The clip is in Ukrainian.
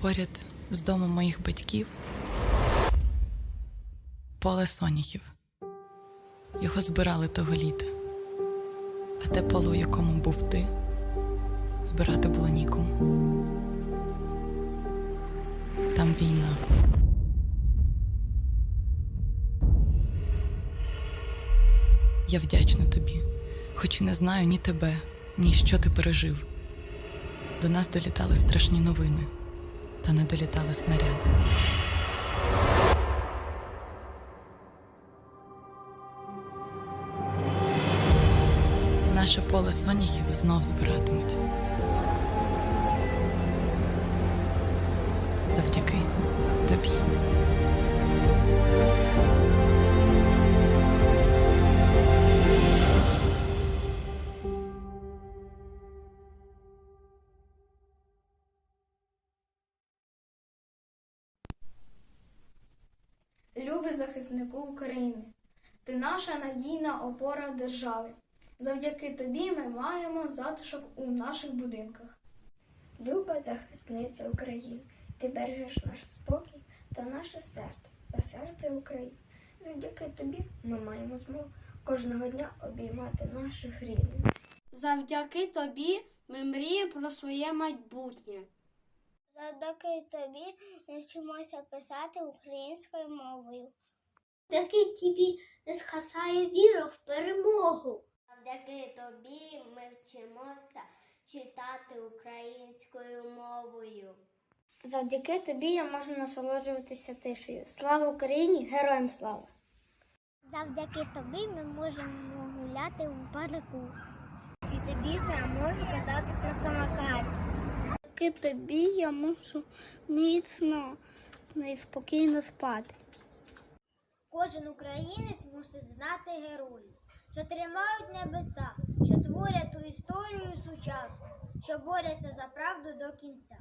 Поряд з домом моїх батьків поле соняхів. Його збирали того літа. А те поле, у якому був ти, збирати було нікому. Там війна. Я вдячна тобі, хоч і не знаю ні тебе, ні що ти пережив. До нас долітали страшні новини, та не долітали снаряди. Наше поле соняхів знов збиратимуть. Завдяки тобі. Любий захиснику України, ти наша надійна опора держави. Завдяки тобі ми маємо затишок у наших будинках. Люба захисниця України, ти бережеш наш спокій та наше серце та серце України. Завдяки тобі ми маємо змогу кожного дня обіймати наших рідних. Завдяки тобі ми мріємо про своє майбутнє. Завдяки тобі ми вчимося писати українською мовою. Завдяки тобі не згасає віра в перемогу. Завдяки тобі ми вчимося читати українською мовою. Завдяки тобі я можу насолоджуватися тишею. Слава Україні! Героям слава! Завдяки тобі ми можемо гуляти у парку. Чи тобі я можу на самокаті. Завдяки тобі я можу міцно і спокійно спати. Кожен українець мусить знати героїв, що тримають небеса, що творять ту історію сучасну, що борються за правду до кінця.